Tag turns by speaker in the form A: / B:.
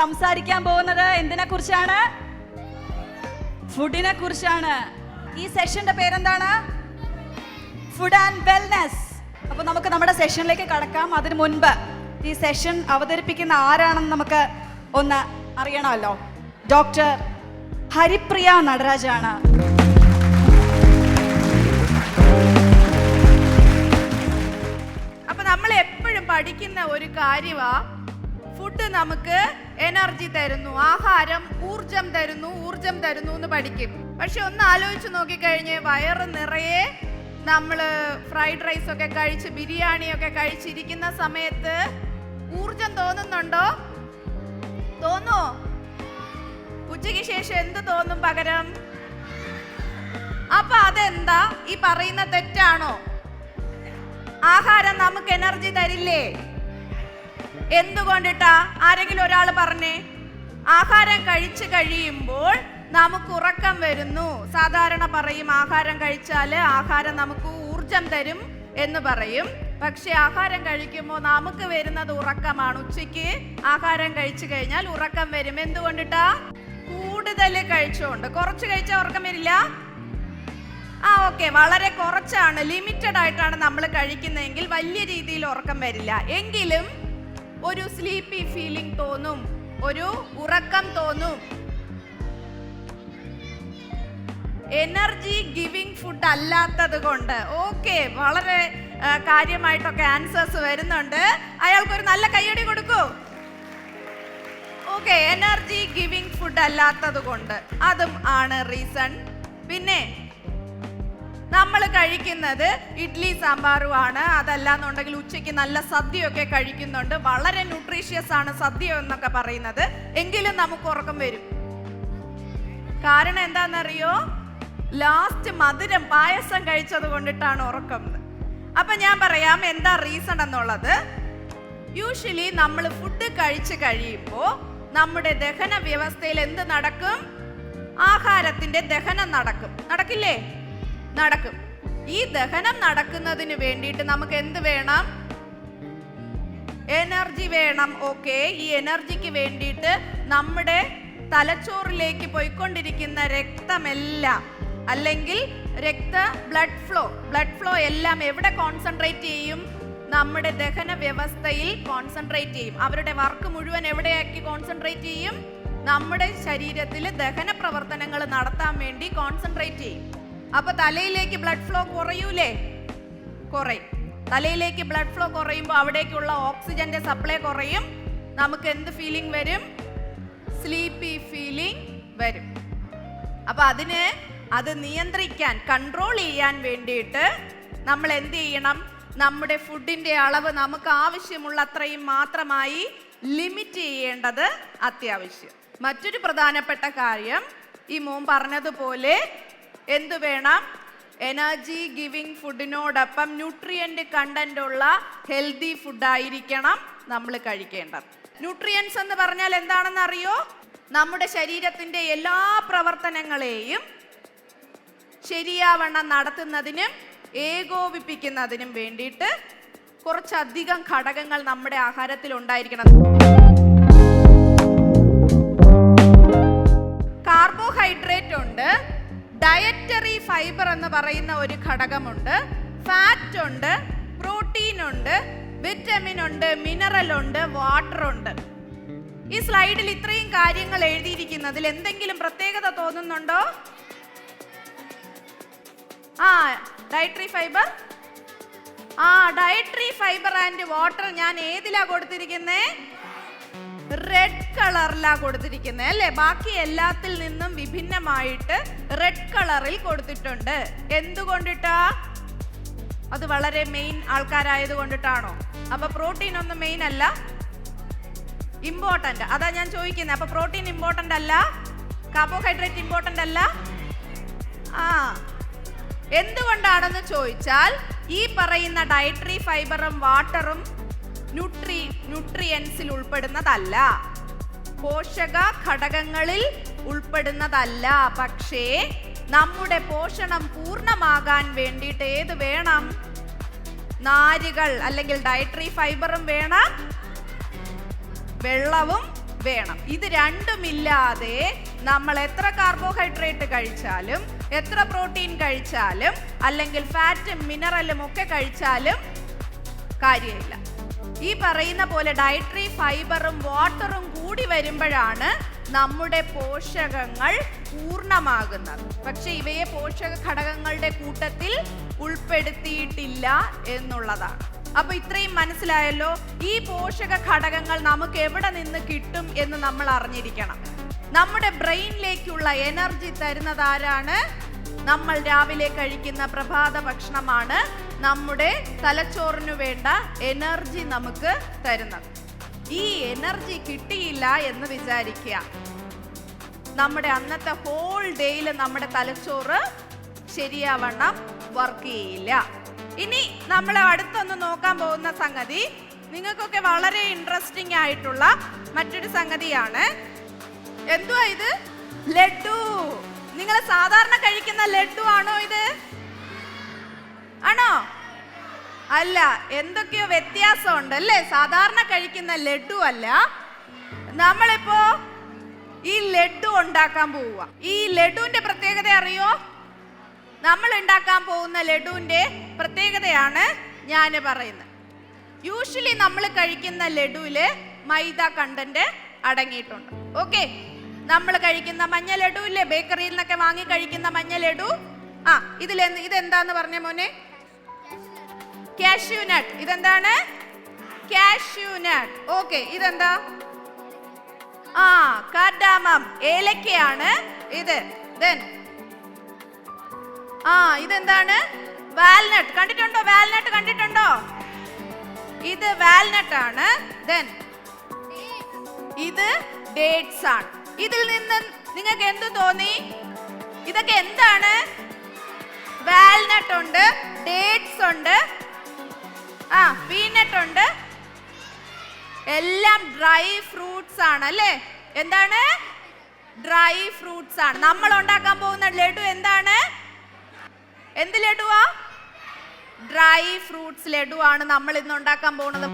A: സംസാരിക്കാൻ പോകുന്നത് എന്തിനെ കുറിച്ചാണ് ഫുഡിനെ കുറിച്ചാണ് ഈ സെഷന്റെ പേരെന്താണ്? ഫുഡ് ആൻഡ് വെൽനെസ് അപ്പൊ നമുക്ക് നമ്മുടെ സെഷനിലേക്ക് കടക്കാം. അതിനു മുൻപ് ഈ സെഷൻ അവതരിപ്പിക്കുന്ന ആരാണെന്ന് നമുക്ക് ഒന്ന് അറിയണമല്ലോ. ഡോക്ടർ ഹരിപ്രിയ നടരാജാണ്.
B: അപ്പൊ നമ്മൾ എപ്പോഴും പഠിക്കുന്ന ഒരു കാര്യമാ ഫുഡ് നമുക്ക് എനർജി തരുന്നു ആഹാരം ഊർജം തരുന്നു ഊർജം തരുന്നു എന്ന് പഠിക്കും. പക്ഷെ ഒന്ന് ആലോചിച്ച് നോക്കിക്കഴിഞ്ഞ് വയറ് നിറയെ നമ്മൾ ഫ്രൈഡ് റൈസ് ഒക്കെ കഴിച്ച് ബിരിയാണിയൊക്കെ കഴിച്ചിരിക്കുന്ന സമയത്ത് ഊർജം തോന്നുന്നുണ്ടോ? തോന്നോ? ഉച്ചയ്ക്ക് ശേഷം എന്ത് തോന്നും പകരം? അപ്പൊ അതെന്താ? ഈ പറയുന്ന തെറ്റാണോ? ആഹാരം നമുക്ക് എനർജി തരില്ലേ? എന്തുകൊണ്ടിട്ടാ ആരെങ്കിലും ഒരാൾ പറഞ്ഞേ? ആഹാരം കഴിച്ചു കഴിയുമ്പോൾ നമുക്ക് ഉറക്കം വരുന്നു. സാധാരണ പറയും ആഹാരം കഴിച്ചാൽ ആഹാരം നമുക്ക് ഊർജം തരും എന്ന് പറയും. പക്ഷെ ആഹാരം കഴിക്കുമ്പോൾ നമുക്ക് വരുന്നത് ഉറക്കമാണ്. ഉച്ചയ്ക്ക് ആഹാരം കഴിച്ചു കഴിഞ്ഞാൽ ഉറക്കം വരും. എന്തുകൊണ്ടിട്ടാ? കൂടുതൽ കഴിച്ചുകൊണ്ട് കുറച്ച് കഴിച്ചാൽ ഉറക്കം വരില്ല? ആ ഓക്കെ. വളരെ കുറച്ചാണ്. ലിമിറ്റഡ് ആയിട്ടാണ് നമ്മൾ കഴിക്കുന്നതെങ്കിൽ വലിയ രീതിയിൽ ഉറക്കം വരില്ല. എങ്കിലും ഒരു സ്ലീപ്പി ഫീലിംഗ് തോന്നും. ഒരു ഉറക്കം തോന്നും. എനർജി ഗിവിംഗ് ഫുഡ് അല്ലാത്തത് കൊണ്ട് ഓക്കെ വളരെ കാര്യമായിട്ടൊക്കെ ആൻസേഴ്സ് വരുന്നുണ്ട്. അയാൾക്ക് ഒരു നല്ല കയ്യടി കൊടുക്കൂ. ഓക്കെ എനർജി ഗിവിംഗ് ഫുഡ് അല്ലാത്തത് കൊണ്ട് അതും ആണ് റീസൺ പിന്നെ നമ്മൾ കഴിക്കുന്നത് ഇഡ്ലി സാമ്പാറും ആണ് അതല്ല എന്നുണ്ടെങ്കിൽ ഉച്ചയ്ക്ക് നല്ല സദ്യയൊക്കെ കഴിക്കുന്നുണ്ട്. വളരെ ന്യൂട്രീഷ്യസ് ആണ് സദ്യ എന്നൊക്കെ പറയുന്നത്. എങ്കിലും നമുക്ക് ഉറക്കം വരും. കാരണം എന്താണെന്നറിയോ? ലാസ്റ്റ് മധുരം പായസം കഴിച്ചത് കൊണ്ടിട്ടാണ് ഉറക്കം. അപ്പൊ ഞാൻ പറയാം എന്താ റീസൺ എന്നുള്ളത്. യൂഷ്വലി നമ്മൾ ഫുഡ് കഴിച്ചു കഴിയുമ്പോൾ നമ്മുടെ ദഹന വ്യവസ്ഥയിൽ എന്ത് നടക്കും? ആഹാരത്തിന്റെ ദഹനം നടക്കും. നടക്കില്ലേ? നടക്കും. ഈ ദഹനം നടക്കുന്നതിന് വേണ്ടിയിട്ട് നമുക്ക് എന്ത് വേണം? എനർജി വേണം. ഓക്കെ. ഈ എനർജിക്ക് വേണ്ടിയിട്ട് നമ്മുടെ തലച്ചോറിലേക്ക് പോയിക്കൊണ്ടിരിക്കുന്ന രക്തമെല്ലാം അല്ലെങ്കിൽ രക്ത ബ്ലഡ് ഫ്ലോ ബ്ലഡ് ഫ്ലോ എല്ലാം എവിടെ കോൺസെൻട്രേറ്റ് ചെയ്യും? നമ്മുടെ ദഹന വ്യവസ്ഥയിൽ കോൺസെൻട്രേറ്റ് ചെയ്യും. അവരുടെ വർക്ക് മുഴുവൻ എവിടെയാക്കി കോൺസെൻട്രേറ്റ് ചെയ്യും? നമ്മുടെ ശരീരത്തിൽ ദഹന പ്രവർത്തനങ്ങൾ നടത്താൻ വേണ്ടി കോൺസെൻട്രേറ്റ് ചെയ്യും. അപ്പൊ തലയിലേക്ക് ബ്ലഡ് ഫ്ലോ കുറയൂലേ? കുറയും. തലയിലേക്ക് ബ്ലഡ് ഫ്ലോ കുറയുമ്പോൾ അവിടേക്കുള്ള ഓക്സിജന്റെ സപ്ലൈ കുറയും. നമുക്ക് എന്ത് ഫീലിംഗ് വരും? സ്ലീപ്പി ഫീലിംഗ് വരും. അപ്പൊ അതിന് അത് നിയന്ത്രിക്കാൻ കൺട്രോൾ ചെയ്യാൻ വേണ്ടിയിട്ട് നമ്മൾ എന്ത് ചെയ്യണം? നമ്മുടെ ഫുഡിന്റെ അളവ് നമുക്ക് ആവശ്യമുള്ള അത്രയും മാത്രമായി ലിമിറ്റ് ചെയ്യേണ്ടത് അത്യാവശ്യം. മറ്റൊരു പ്രധാനപ്പെട്ട കാര്യം ഈ മോൻ പറഞ്ഞതുപോലെ എന്തു വേണം? എനർജി ഗിവിംഗ് ഫുഡിനോടൊപ്പം ന്യൂട്രിയന്റ് കണ്ടന്റ് ഉള്ള ഹെൽത്തി ഫുഡായിരിക്കണം നമ്മൾ കഴിക്കേണ്ടത്. ന്യൂട്രിയൻസ് എന്ന് പറഞ്ഞാൽ എന്താണെന്ന് അറിയോ നമ്മുടെ ശരീരത്തിന്റെ എല്ലാ പ്രവർത്തനങ്ങളെയും ശരിയാവണ്ണം നടത്തുന്നതിനും ഏകോപിപ്പിക്കുന്നതിനും വേണ്ടിയിട്ട് കുറച്ചധികം ഘടകങ്ങൾ നമ്മുടെ ആഹാരത്തിൽ ഉണ്ടായിരിക്കണം. കാർബോഹൈഡ്രേറ്റ് ഉണ്ട്. ഡയറ്ററി ഫൈബർ എന്ന് പറയുന്ന ഒരു ഘടകമുണ്ട്. ഫാറ്റ് ഉണ്ട് പ്രോട്ടീൻ ഉണ്ട് വിറ്റമിൻ ഉണ്ട് മിനറൽ ഉണ്ട് വാട്ടർ ഉണ്ട്. ഈ സ്ലൈഡിൽ ഇത്രയും കാര്യങ്ങൾ എഴുതിയിരിക്കുന്നതിൽ എന്തെങ്കിലും പ്രത്യേകത തോന്നുന്നുണ്ടോ? ആ ഡയറ്ററി ഫൈബർ? ആ ഡയറ്ററി ഫൈബർ ആൻഡ് വാട്ടർ ഞാൻ ഏതിലാ കൊടുത്തിരിക്കുന്നേ? റെഡ് കളറിലാണ് കൊടുത്തിരിക്കുന്നത് അല്ലേ? ബാക്കി എല്ലാത്തിൽ നിന്നും വിഭിന്നമായിട്ട് റെഡ് കളറിൽ കൊടുത്തിട്ടുണ്ട്. എന്തുകൊണ്ടിട്ടാ? അത് വളരെ മെയിൻ ആൾക്കാരായത് കൊണ്ടിട്ടാണോ അപ്പൊ പ്രോട്ടീൻ ഒന്നും മെയിൻ അല്ല. ഇമ്പോർട്ടന്റ് അതാ ഞാൻ ചോദിക്കുന്നത് അപ്പൊ പ്രോട്ടീൻ ഇമ്പോർട്ടന്റ് അല്ല? കാർബോഹൈഡ്രേറ്റ് ഇമ്പോർട്ടന്റ് അല്ല? ആ. എന്തുകൊണ്ടാണെന്ന് ചോദിച്ചാൽ ഈ പറയുന്ന ഡയറ്ററി ഫൈബറും വാട്ടറും ന്യൂട്രി ന്യൂട്രിയൻസിൽ ഉൾപ്പെടുന്നതല്ല. പോഷക ഘടകങ്ങളിൽ ഉൾപ്പെടുന്നതല്ല. പക്ഷേ നമ്മുടെ പോഷണം പൂർണമാകാൻ വേണ്ടിയിട്ട് ഏത് വേണം? നാരുകൾ അല്ലെങ്കിൽ ഡയറ്ററി ഫൈബറും വേണം. വെള്ളവും വേണം. ഇത് രണ്ടുമില്ലാതെ നമ്മൾ എത്ര കാർബോഹൈഡ്രേറ്റ് കഴിച്ചാലും എത്ര പ്രോട്ടീൻ കഴിച്ചാലും അല്ലെങ്കിൽ ഫാറ്റും മിനറലും ഒക്കെ കഴിച്ചാലും കാര്യമില്ല. ഈ പറയുന്ന പോലെ ഡയറ്ററി ഫൈബറും വാട്ടറും കൂടി വരുമ്പോഴാണ് നമ്മുടെ പോഷകങ്ങൾ പൂർണമാകുന്നത്. പക്ഷെ ഇവയെ പോഷക ഘടകങ്ങളുടെ കൂട്ടത്തിൽ ഉൾപ്പെടുത്തിയിട്ടില്ല എന്നുള്ളതാണ്. അപ്പൊ ഇത്രയും മനസ്സിലായല്ലോ ഈ പോഷക ഘടകങ്ങൾ നമുക്ക് എവിടെ നിന്ന് കിട്ടും എന്ന് നമ്മൾ അറിഞ്ഞിരിക്കണം. നമ്മുടെ ബ്രെയിനിലേക്കുള്ള എനർജി തരുന്നതാരാണ് നമ്മൾ രാവിലെ കഴിക്കുന്ന പ്രഭാത ഭക്ഷണമാണ് നമ്മുടെ തലച്ചോറിനു വേണ്ട എനർജി നമുക്ക് തരുന്നത്. ഈ എനർജി കിട്ടിയില്ല എന്ന് വിചാരിക്കുക. നമ്മുടെ അന്നത്തെ ഹോൾ ഡേയിൽ നമ്മുടെ തലച്ചോറ് ശരിയാവണ്ണം വർക്ക് ചെയ്യില്ല. ഇനി നമ്മൾ അടുത്തൊന്ന് നോക്കാൻ പോകുന്ന സംഗതി നിങ്ങൾക്കൊക്കെ വളരെ ഇൻട്രസ്റ്റിംഗ് ആയിട്ടുള്ള മറ്റൊരു സംഗതിയാണ്. എന്തുവാ ഇത്? ലഡു നിങ്ങൾ സാധാരണ കഴിക്കുന്ന ലഡു ആണോ ഇത്? ആണോ? അല്ല എന്തൊക്കെയോ വ്യത്യാസമുണ്ട് അല്ലേ? സാധാരണ കഴിക്കുന്ന ലഡു അല്ല. നമ്മളിപ്പോ ഈ ലഡു ഉണ്ടാക്കാൻ പോവുക ഈ ലഡുവിന്റെ പ്രത്യേകത അറിയോ? നമ്മൾ ഉണ്ടാക്കാൻ പോകുന്ന ലഡുവിന്റെ പ്രത്യേകതയാണ് ഞാൻ പറയുന്നത്. യൂഷ്വലി നമ്മൾ കഴിക്കുന്ന ലഡുവിൽ മൈദ കണ്ടന്റ് അടങ്ങിയിട്ടുണ്ട്. ഓക്കെ നമ്മൾ കഴിക്കുന്ന മഞ്ഞ ലഡു ഇല്ലേ ബേക്കറിയിൽ നിന്നൊക്കെ വാങ്ങി കഴിക്കുന്ന മഞ്ഞ ലഡു? ആ ഇതിൽ ഇതെന്താന്ന് പറഞ്ഞ മോനെ? കാഷ്യൂ നട്ട് ഇതെന്താണ്? കാഷ്യൂ നട്ട് ഓക്കെ ഇതെന്താ? ആ കാർഡാമം. ഏലക്കയാണ് ഇത്. ദെൻ ആ ഇതെന്താണ്? വാൽനട്ട് കണ്ടിട്ടുണ്ടോ? വാൽനട്ട് കണ്ടിട്ടുണ്ടോ? ഇത് വാൽനട്ട് ആണ്. ദെൻ ഇത് ഡേറ്റ്സ് ആണ്. ഇതിൽ നിന്ന് നിങ്ങൾക്ക് എന്ത് തോന്നി? ഇതൊക്കെ എന്താണ്? വാൽനട്ട് ഉണ്ട് ഡേറ്റ്സ് ഉണ്ട് ആ പീനട്ട് ഉണ്ട്. എല്ലാം ഡ്രൈ ഫ്രൂട്ട്സ് ആണ് അല്ലേ? എന്താണ്? ഡ്രൈ ഫ്രൂട്ട്സ് ആണ്. നമ്മൾ ഉണ്ടാക്കാൻ പോകുന്ന ലഡു എന്താണ്? എന്ത് ലഡുവാ? ഡ്രൈ ഫ്രൂട്ട്സ് ലഡു ആണ് നമ്മൾ ഇന്ന് ഉണ്ടാക്കാൻ പോകുന്നത്.